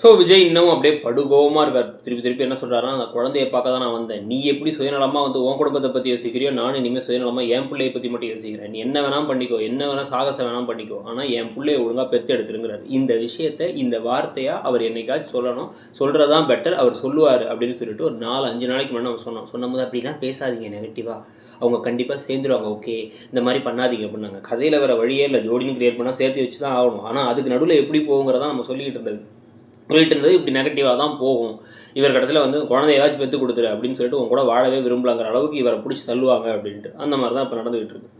So Vijay இன்னமும் அப்படியே படுகோபமாக இருக்கார். திருப்பி திருப்பி என்ன சொல்கிறாருன்னா அந்த குழந்தைய பார்க்க தான் நான் வந்தேன். நீ எப்படி சுயநலமாக வந்து உன் குடும்பத்தை பற்றி யோசிக்கிறியோ நானும் இனிமேல் சுயநலமாக என் பிள்ளையை பற்றி மட்டும் யோசிக்கிறேன். நீ என்ன வேணாம் பண்ணிக்கோ என்ன வேணால் சாகசம் வேணாம் பண்ணிக்கோ ஆனால் என் பிள்ளையை ஒழுங்காக பெற்று எடுத்துருங்கிறார். இந்த விஷயத்தை இந்த வார்த்தையாக அவர் என்னைக்காச்சும் சொல்லணும். சொல்கிறது தான் பெட்டர் அவர் சொல்லுவார் அப்படின்னு சொல்லிட்டு ஒரு நாலு அஞ்சு நாளைக்கு முன்னாடி நம்ம சொன்னோம். சொன்னபோது அப்படிலாம் பேசாதீங்க நெகட்டிவாக அவங்க கண்டிப்பாக சேர்ந்துருவாங்க ஓகே இந்த மாதிரி பண்ணாதீங்க அப்படின்னாங்க. கதையில் வர வழியே இல்லை. ஜோடின்னு கிரியேட் பண்ணால் சேர்த்து வச்சு தான் ஆகணும். ஆனால் அதுக்கு நடுவில் எப்படி போகுங்கிறதான் நம்ம சொல்லிக்கிட்டு இருந்தது. சொல்லிட்டு இருந்தது இப்படி நெகட்டிவாக தான் போகும். இவர் இடத்துல வந்து குழந்தைய ஏதாச்சும் பெற்று கொடுத்துரு அப்படின்னு சொல்லிட்டு உங்க கூட வாழவே விரும்பலாங்கிற அளவுக்கு இவரை பிடிச்சி தள்ளுவாங்க அப்படின்ட்டு. அந்த மாதிரி தான் இப்போ நடந்துகிட்டு இருக்கு.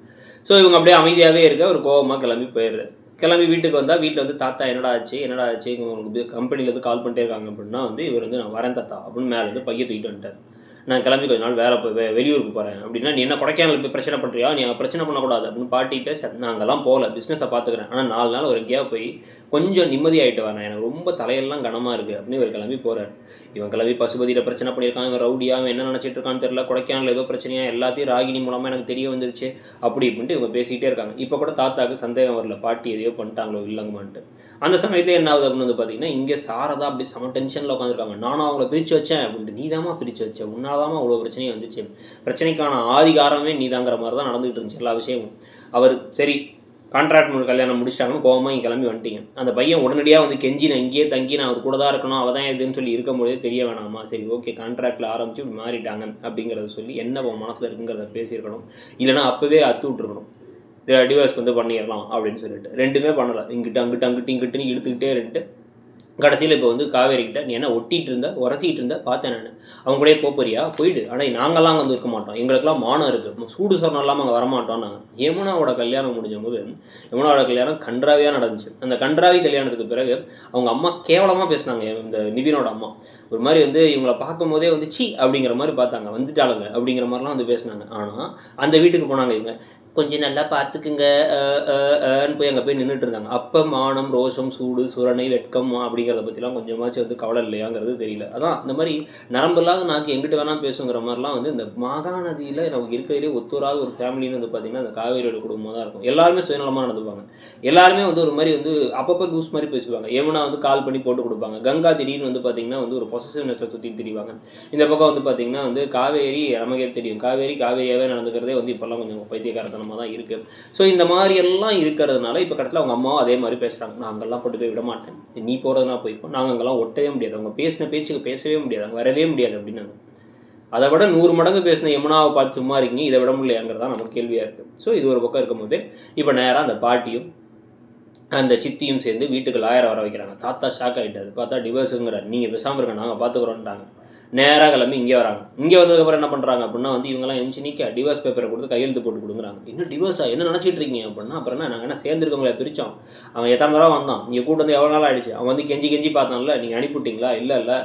ஸோ இவங்க அப்படியே அமைதியாகவே இருக்க ஒரு கோவமாக கிளம்பி போயிடுறாரு. கிளம்பி வீட்டுக்கு வந்தால் வீட்டில் வந்து தாத்தா என்னடா ஆச்சு? என்னடா ஆச்சு? உங்களுக்கு கம்பெனிலேருந்து கால் பண்ணிட்டே இருக்காங்க அப்படின்னா வந்து இவர் வந்து நான் வரேன் தாத்தா அப்படின்னு மேலே வந்து பைய தூக்கிட்டு வந்துட்டார். நான் கிளம்பி கொஞ்ச நாள் வேலை போய் வெ- வெளியூருக்கு போகிறேன் அப்படின்னா நீ என்ன கொடைக்கானல் போய் பிரச்சனை பண்ணுறியா நீ அங்கே பிரச்சனை பண்ணக்கூடாது. அப்படின்னு பாட்டி பேச நான் அங்கெல்லாம் போகல. பிஸ்னஸை பார்த்துக்கிறேன் ஆனால் நாலு நாள் ஒரு எங்கேயா போய் கொஞ்சம் நிம்மதியாயிட்டு வரேன். எனக்கு ரொம்ப தலையெல்லாம் கனமாக இருக்குது அப்படின்னு இவர் கிளம்பி போகிறார் இவன் கிளம்பி பசுபதியில் பிரச்சனை பண்ணியிருக்கான். இவன் ரவுடியாக அவன் என்ன நினச்சிட்டு இருக்கான்னு தெரியல. கொடைக்கானல் ஏதோ பிரச்சனையாக எல்லாத்தையும் ராகினி மூலமாக எனக்கு தெரிய வந்துருச்சு. அப்படி இப்படின்ட்டு இவங்க பேசிக்கிட்டே இருக்காங்க. இப்போ கூட தாத்தாக்கு சந்தேகம் வரல. பாட்டி எதையோ பண்ணிட்டாங்களோ இல்லைங்கமான்ட்டு அந்த சமயத்தில் என்ன ஆகுது அப்படின்னு வந்து பார்த்தீங்கன்னா இங்கே சாரதா அப்படி செம டென்ஷனில் உட்காந்துருக்காங்க நானும் அவங்கள பிரித்து வச்சேன். அப்படின்ட்டு நீதாம்மா பிரித்து வச்ச அவ்வளோ பிரச்சனையும் வந்துச்சு. பிரச்சனைக்கான ஆதிகாரமே நீதாங்கிற மாதிரி தான் நடந்துகிட்டு இருந்துச்சு எல்லா விஷயமும். அவர் சரி கான்ட்ராக்ட் மூணு கல்யாணம் முடிச்சிட்டாங்கன்னு கோவமாக இங்கே கிளம்பி வந்துட்டீங்க. அந்த பையன் உடனடியாக வந்து கெஞ்சி நான் இங்கேயே தங்கி நான் அவர் கூட தான் இருக்கணும் அவள் தான் எதுன்னு சொல்லி இருக்கும்போதே தெரிய வேணாமா? சரி ஓகே கான்ட்ராக்டில் ஆரம்பித்து இப்படி மாறிட்டாங்க அப்படிங்கிறத சொல்லி என்ன உன் மனசில் இருக்குங்கிறத பேசியிருக்கணும். இல்லைனா அப்போவே அத்து விட்டுருக்கணும். டிவைஸ் வந்து பண்ணிடலாம் அப்படின்னு சொல்லிட்டு. ரெண்டுமே பண்ணலை. இங்கிட்டு அங்கிட்டு அங்கிட்டு இங்கிட்டுன்னு இழுத்துக்கிட்டே இருந்துட்டு கடைசியில் இப்போ வந்து காவேரிக்கிட்ட நீ என்ன ஒட்டிகிட்டு இருந்த? உரசிக்கிட்டு இருந்த? பார்த்தேன் நான். அவங்க கூட போறியா? போயிடு. ஆனால் நாங்கள்லாம் அங்கே வந்து இருக்க மாட்டோம். எங்களுக்கெல்லாம் மானம் இருக்குது சூடு சொரணம் இல்லாமல் அங்கே வரமாட்டோம் நாங்கள் யமுனாவோட கல்யாணம் முடிஞ்ச போது யமுனாவோட கல்யாணம் கன்றாவியாக நடந்துச்சு. அந்த கன்றாவி கல்யாணத்துக்கு பிறகு அவங்க அம்மா கேவலமாக பேசினாங்க. இந்த நிவினோட அம்மா. ஒரு மாதிரி வந்து இவங்கள பார்க்கும்போதே வந்து சி அப்படிங்கிற மாதிரி பார்த்தாங்க. வந்துட்டாளுங்க அப்படிங்கிற மாதிரிலாம் வந்து பேசினாங்க. ஆனால் அந்த வீட்டுக்கு போனாங்க இவங்க. கொஞ்சம் நல்லா பார்த்துக்குங்க போய் அங்கே போய் நின்றுட்டு இருந்தாங்க. அப்போ மானம் ரோஷம் சூடு சுரணை வெட்கம் அப்படிங்கிறத பற்றிலாம் கொஞ்சமாச்சும் வந்து கவலை இல்லையாங்கிறது தெரியல. அதான் இந்த மாதிரி நரம்பு இல்லாத நாக்கு எங்கிட்ட வேணால் பேசுங்கிற மாதிரிலாம் வந்து இந்த மாகாநதியில் நமக்கு இருக்கிறதுலே ஒத்துவராத ஒரு ஃபேமிலின்னு வந்து பார்த்தீங்கன்னா அந்த காவேரியோட குடும்பமாக தான் இருக்கும். எல்லாருமே சுயநலமாக நடந்துப்பாங்க. எல்லாருமே வந்து ஒரு மாதிரி வந்து அப்பப்போ லூஸ் மாதிரி பேசுவாங்க. எவனா வந்து கால் பண்ணி போட்டு கொடுப்பாங்க. கங்கா திடீர்னு வந்து பார்த்தீங்கன்னா வந்து ஒரு பொசசிவ்னஸில் சுற்றி திரிவாங்க. இந்த பக்கம் வந்து பார்த்தீங்கன்னா வந்து காவேரி நமக்கே தெரியும். காவேரி காவேரியாகவே நடந்துக்கிறதே வந்து இப்போல்லாம் கொஞ்சம் காரணமாக தான் இருக்குது ஸோ இந்த மாதிரி எல்லாம் இருக்கிறதுனால இப்போ கடத்தில் அவங்க அம்மாவும் அதே மாதிரி பேசுகிறாங்க நான் அங்கெல்லாம் கொண்டு போய் விட மாட்டேன் நீ போகிறதுனா போய்ப்போம் நாங்கள் அங்கெல்லாம் ஒட்டவே முடியாது. அவங்க பேசின பேச்சுக்கு பேசவே முடியாது. அங்கே வரவே முடியாது அப்படின்னாங்க. அதை விட நூறு மடங்கு பேசின யமுனாவை பார்த்து சும்மா இருக்கீங்க. இதை விட முடியலையாங்கிறதா நமக்கு கேள்வியாக இருக்குது ஸோ இது ஒரு பக்கம் இருக்கும்போது இப்போ நேராக அந்த பாட்டியும் அந்த சித்தியும் சேர்ந்து வீட்டுக்கு லாயரை வர வைக்கிறாங்க. தாத்தா ஷாக் ஆகிட்டாரு பார்த்தா டிவோர்ஸுங்கிறார் நீங்கள் பேசாமல் இருக்க நாங்கள் பார்த்துக்குறோன்ட்டாங்க நேராக கிளம்பி இங்கே வராங்க. இங்கே வந்ததுக்கப்புறம் என்ன பண்ணுறாங்க அப்படின்னா வந்து இவங்கெல்லாம் எஞ்சி நிற்க டிவோர்ஸ் பேப்பரை கொடுத்து கையெழுத்து போட்டு கொடுக்குறாங்க இன்னும் டிவோர்ஸா என்ன நினச்சிட்டு இருக்கீங்க அப்படின்னா அப்புறம் என்ன நாங்கள் என்ன சேர்ந்துருக்கவங்கள பிரித்தோம் அவன் எத்தனை தடவை வந்தான்? இங்கே கூட்டு வந்து எவ்வளோ நாள் ஆயிடுச்சு? அவன் வந்து கெஞ்சி கெஞ்சி பார்த்தான்ல நீங்கள் அனுப்பிவிட்டீங்களா இல்லை இல்லை.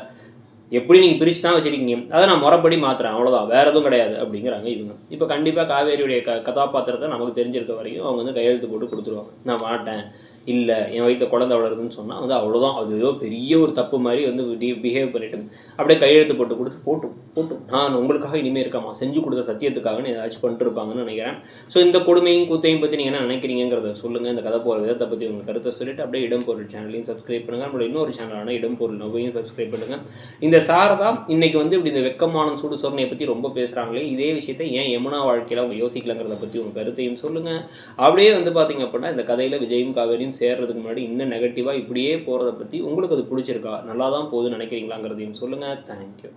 எப்படி நீங்கள் பிரித்து தான் வச்சிருக்கீங்க? அதை நான் முறைப்படி மாற்றுறேன் அவ்வளோதான் வேறு எதுவும் கிடையாது அப்படிங்கிறாங்க இவங்க. இப்போ கண்டிப்பாக காவேரியுடைய க கதாபாத்திரத்தை நமக்கு தெரிஞ்சிருக்க வரைக்கும் அவங்க வந்து கையெழுத்து போட்டு கொடுத்துருவாங்க. நான் மாட்டேன். இல்லை என் வயிற்று குழந்தை வளருதுன்னு சொன்னால் வந்து அவ்வளோதான் அது ஏதோ பெரிய ஒரு தப்பு மாதிரி வந்து பிஹேவ் பண்ணிட்டு அப்படியே கையெழுத்து போட்டு கொடுத்து போட்டும் போட்டும். நான் உங்களுக்காக இனிமேல் இருக்காமா? செஞ்சு கொடுத்த சத்தியத்துக்காகன்னு ஏதாச்சும் பண்ணிட்டுருப்பாங்கன்னு நினைக்கிறேன். ஸோ இந்த கொடுமையும் கூத்தையும் பற்றி நீங்கள் என்ன நினைக்கிறீங்கிறத சொல்லுங்கள் இந்த கதை போகிற விதத்தை பற்றி உங்கள் கருத்தை சொல்லிட்டு அப்படியே இடம் பொருள் சேனலையும் சப்ஸ்கிரைப் பண்ணுங்கள் நம்மளோட இன்னொரு சேனலான இடம் பொருள் நோவையும் சப்ஸ்கிரைப் பண்ணுங்கள் இந்த சாரதா இன்னைக்கு வந்து இப்படி இந்த வெக்கமான சூடு சொரணையை பற்றி ரொம்ப பேசுகிறாங்களே இதே விஷயத்தை ஏன் யமுனா வாழ்க்கையில் அவங்க யோசிக்கலங்கிறத பற்றி உங்கள் கருத்தையும் சொல்லுங்கள் அப்படியே வந்து பார்த்தீங்க அப்படின்னா இந்த கதையில் விஜயும் காவேரியும் சேர்றதுக்கு முன்னாடி இன்னும் நெகட்டிவாக இப்படியே போகிறத பற்றி உங்களுக்கு அது பிடிச்சிருக்கா? நல்லா தான் போகுதுன்னு நினைக்கிறீங்களாங்கிறதையும் சொல்லுங்கள் தேங்க்யூ